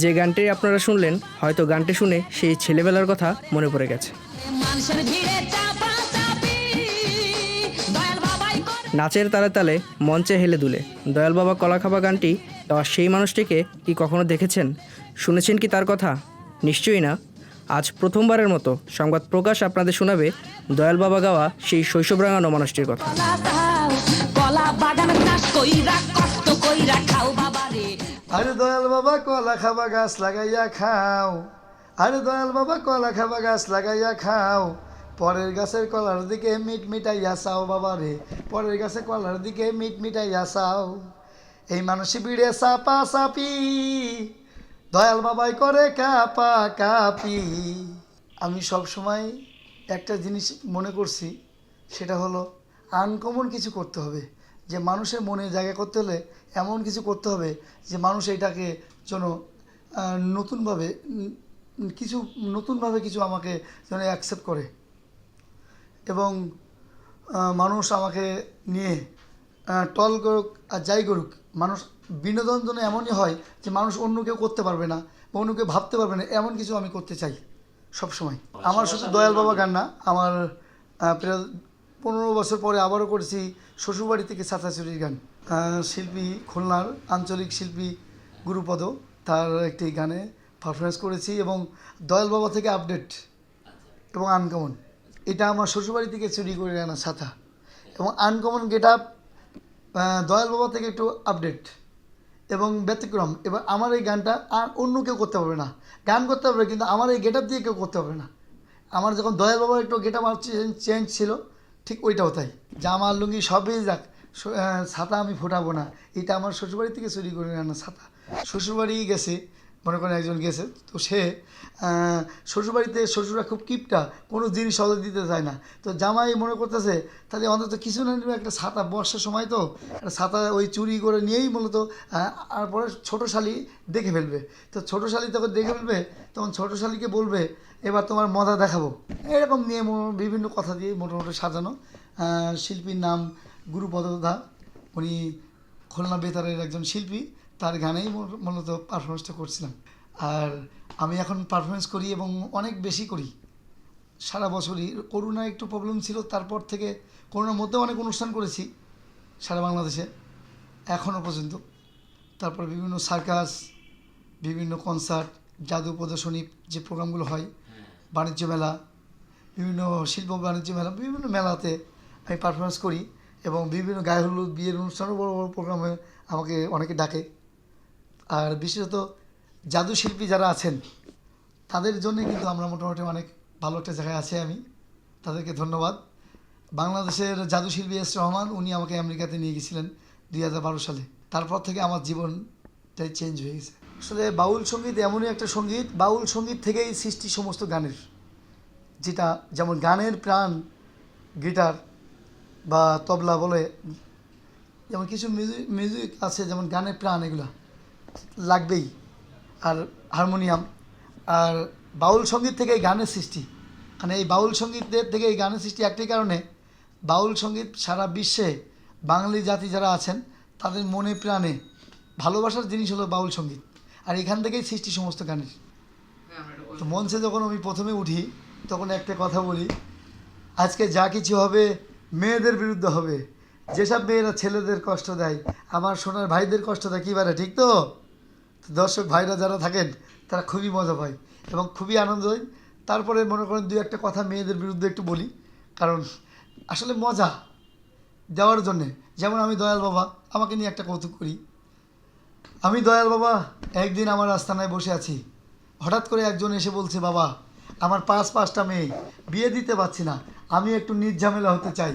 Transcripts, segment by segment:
যে গানটি আপনারা শুনলেন হয়তো গানটি শুনে সেই ছেলেবেলার কথা মনে পড়ে গেছে। নাচের তালে তালে মঞ্চে হেলে দুলে। দয়াল বাবা কলা খাবা গানটি গাওয়া সেই মানুষটিকে কি কখনো দেখেছেন? শুনেছেন কি তার কথা? নিশ্চয়ই না। আজ প্রথমবারের মতো সংবাদ প্রকাশ আপনাদের শোনাবে দয়াল বাবা গাওয়া সেই শৈশব রাঙানো মানুষটির কথা। আরে দয়াল বাবা, কলা খাবা গাছ লাগাইয়া খাও। আরে দয়াল বাবা, কলা খাবা গাছ লাগাইয়া খাও। পরের গাছের কলার দিকে মিট মিটাইয়া চাও বাবা রে। পরের গাছের কলার দিকে মিট মিটাইয়া চাও। এই মানুষই বিড়ে চাপা চাপি, দয়াল বাবাই করে কাপা কাপি। আমি সব সময় একটা জিনিস মনে করছি, সেটা হলো আনকমন কিছু করতে হবে। যে মানুষের মনে জায়গা করতে হলে এমন কিছু করতে হবে যে মানুষ এটাকে যেন নতুনভাবে কিছু নতুনভাবে কিছু আমাকে যেন অ্যাকসেপ্ট করে। এবং মানুষ আমাকে নিয়ে টল করুক আর যাই করুক, মানুষ বিনোদন যেন এমনই হয় যে মানুষ অন্য কেউ করতে পারবে না বা অন্য কেউ ভাবতে পারবে না, এমন কিছু আমি করতে চাই সব সময় আমার শুধু দয়াল বাবা গান না, আমার প্রায় পনেরো বছর পরে আবারও করেছি শ্বশুরবাড়ি থেকে ছাতাছুরির গান। শিল্পী খুলনার আঞ্চলিক শিল্পী গুরুপদ, তার একটি গানে পারফরমেন্স করেছি এবং দয়াল বাবা থেকে আপডেট এবং আনকমন এটা আমার শ্বশুরবাড়ি থেকে চুরি করে আনা ছাতা এবং আনকমন গেট আপ দয়াল বাবা থেকে একটু আপডেট এবং ব্যতিক্রম। এবার আমার এই গানটা আর অন্য কেউ করতে পারবে না। গান করতে পারবে কিন্তু আমার এই গেট আপ দিয়ে কেউ করতে পারবে না। আমার যখন দয়াল বাবার একটু গেট আপ চেঞ্জ ছিল ঠিক ওইটাও তাই। জামার লুঙ্গি সবই যাক। ছাতা আমি ফোটাবো না। এটা আমার শ্বশুরবাড়ি থেকে চুরি করে আনা ছাতা। শ্বশুরবাড়ি গেছে। মনে করেন একজন গেছে, তো সে শ্বশুরবাড়িতে শ্বশুরা খুব কিপটা, কোনো জিনিস অর্ডার দিতে চায় না। তো জামাই মনে করতেছে, তাহলে অন্তত কিছু না নিবে একটা ছাতা, বর্ষার সময় তো, একটা ছাতা ওই চুরি করে নিয়েই মূলত আর পরে ছোটো শালি দেখে ফেলবে। তো ছোটো শালি তখন দেখে ফেলবে, তখন ছোটো শালিকে বলবে, এবার তোমার মজা দেখাবো। এরকম নিয়ে বিভিন্ন কথা দিয়ে মোটামুটি সাজানো। শিল্পীর নাম গুরুপদ দা, উনি খুলনা বেতারের একজন শিল্পী। তার গানেই মূল- মূলত পারফরমেন্সটা করছিলাম। আর আমি এখন পারফরমেন্স করি এবং অনেক বেশি করি। সারা বছরই। করোনা একটু প্রবলেম ছিল তারপর থেকে করোনার মধ্যে অনেক অনুষ্ঠান করেছি সারা বাংলাদেশে এখনও পর্যন্ত। তারপর বিভিন্ন সার্কাস বিভিন্ন কনসার্ট জাদু প্রদর্শনী যে প্রোগ্রামগুলো হয় বাণিজ্য মেলা বিভিন্ন শিল্প বাণিজ্য মেলা বিভিন্ন মেলাতে আমি পারফরমেন্স করি এবং বিভিন্ন গায়ে হলুদ বিয়ের অনুষ্ঠানও বড় বড় প্রোগ্রামে আমাকে অনেকে ডাকে। আর বিশেষত জাদু শিল্পী যারা আছেন, তাদের জন্যই কিন্তু আমরা মোটামুটি অনেক ভালো একটা জায়গায় আছি আমি। তাদেরকে ধন্যবাদ। বাংলাদেশের জাদু শিল্পী এস রহমান, উনি আমাকে আমেরিকাতে নিয়ে গেছিলেন দুই হাজার বারো সালে। তারপর থেকে আমার জীবনটাই চেঞ্জ হয়ে গেছে। আসলে বাউল সংগীত এমনই একটা সংগীত, বাউল সংগীত থেকেই সৃষ্টি সমস্ত গানের। যেটা যেমন গানের প্রাণ, গিটার বা তবলা বলে, যেমন কিছু মিউজিক মিউজিক আছে যেমন গানের প্রাণ এগুলা। লাগবেই। আর হারমোনিয়াম। আর বাউল সংগীত থেকে এই গানের সৃষ্টি। মানে এই বাউল সঙ্গীতের থেকে এই গানের সৃষ্টি একটি কারণে, বাউল সংগীত সারা বিশ্বে বাঙালি জাতি যারা আছেন, তাদের মনে প্রাণে ভালোবাসার জিনিস হলো বাউল সংগীত। আর এখান থেকেই সৃষ্টি সমস্ত গানের। তো মঞ্চে যখন আমি প্রথমে উঠি, তখন একটা কথা বলি, আজকে যা কিছু হবে, মেয়েদের বিরুদ্ধে হবে। যেসব মেয়েরা ছেলেদের কষ্ট দেয়, আমার সোনার ভাইদের কষ্ট দেয়, কী বারে, ঠিক তো? তো দর্শক ভাইরা যারা থাকেন, তারা খুবই মজা পায় এবং খুবই আনন্দ হয়। তারপরে মনে করেন দু একটা কথা মেয়েদের বিরুদ্ধে একটু বলি, কারণ আসলে মজা দেওয়ার জন্যে, যেমন আমি দয়াল বাবা, আমাকে নিয়ে একটা কৌতুক করি। আমি দয়াল বাবা, একদিন আমার আস্তানায় বসে আছি। হঠাৎ করে একজন এসে বলছে, বাবা, আমার পাঁচ পাঁচটা মেয়ে, বিয়ে দিতে পারছি না, আমি একটু নির্ঝামেলা হতে চাই।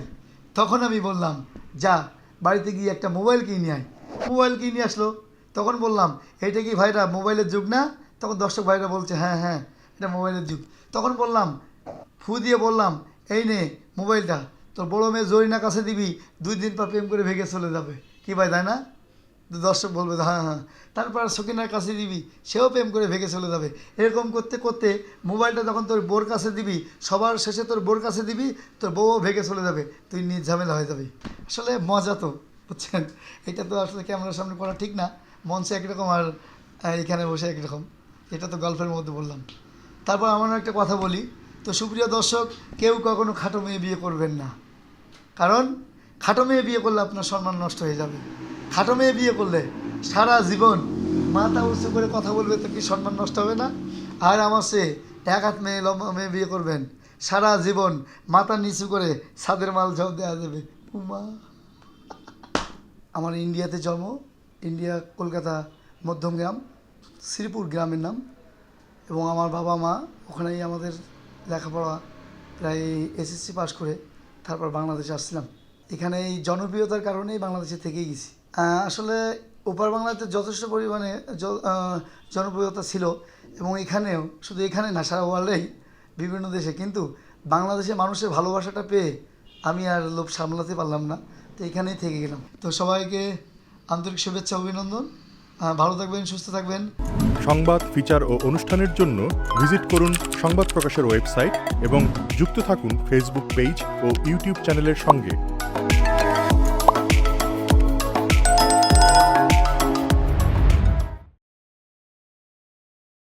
তখন আমি বললাম, যা, বাড়িতে গিয়ে একটা মোবাইল কিনে আয়। মোবাইল কিনে আসলো। তখন বললাম এটা কি ভাইরা মোবাইলের যুগ না? তখন দর্শক ভাইরা বলছে হ্যাঁ হ্যাঁ এটা মোবাইলের যুগ। তখন বললাম, ফু দিয়ে বললাম, এই নে মোবাইলটা, তোর বড় মেয়ে জরিনা কাছে দিবি, দুই দিন পর প্রেম করে ভেঙে চলে যাবে। কি ভাই, তাই না? দর্শক বলবে হ্যাঁ হ্যাঁ তারপর সকিনার কাছে দিবি, সেও প্রেম করে ভেঙে চলে যাবে। এরকম করতে করতে মোবাইলটা যখন তোর বোর কাছে দিবি, সবার শেষে তোর বোর কাছে দিবি, তোর বউও ভেঙে চলে যাবে, তুই নিজ ঝামেলা হয়ে যাবি। আসলে মজা তো, বুঝছেন? এটা তো আসলে ক্যামেরার সামনে করা ঠিক না, মঞ্চে একরকম আর এখানে বসে একরকম এটা তো গল্পের মধ্যে বললাম। তারপর আমার একটা কথা বলি, তো সুপ্রিয় দর্শক, কেউ কখনো খাটো মেয়ে বিয়ে করবেন না। কারণ খাটো মেয়ে বিয়ে করলে আপনার সম্মান নষ্ট হয়ে যাবে। খাটো মেয়ে বিয়ে করলে সারা জীবন মাথা উঁচু করে কথা বলবে তো কি সম্মান নষ্ট হবে না? আর আমার সে এক হাত মেয়ে লম্বা মেয়ে বিয়ে করবেন, সারা জীবন মাথা নিচু করে ছাদের মাল জব দেওয়া যাবে উমা। আমার ইন্ডিয়াতে জন্ম, ইন্ডিয়া, কলকাতা মধ্যমগ্রাম শ্রীপুর গ্রামের নাম। এবং আমার বাবা মা ওখানেই আমাদের লেখাপড়া প্রায় এসএসসি পাশ করে তারপর বাংলাদেশে আসছিলাম। এখানে এই জনপ্রিয়তার কারণেই বাংলাদেশে থেকে গেছি। আসলে ওপার বাংলাতে যথেষ্ট পরিমাণে জনপ্রিয়তা ছিল এবং এখানেও, শুধু এখানে না, সারা ওয়ার্ল্ডেই বিভিন্ন দেশে। কিন্তু বাংলাদেশে মানুষের ভালোবাসাটা পেয়ে আমি আর লোভ সামলাতে পারলাম না, তো এখানেই থেকে গেলাম। তো সবাইকে আন্তরিক শুভেচ্ছা, অভিনন্দন। ভালো থাকবেন, সুস্থ থাকবেন। সংবাদ, ফিচার ও অনুষ্ঠানের জন্য ভিজিট করুন সংবাদ প্রকাশের ওয়েবসাইট এবং যুক্ত থাকুন ফেসবুক পেজ ও ইউটিউব চ্যানেলের সঙ্গে।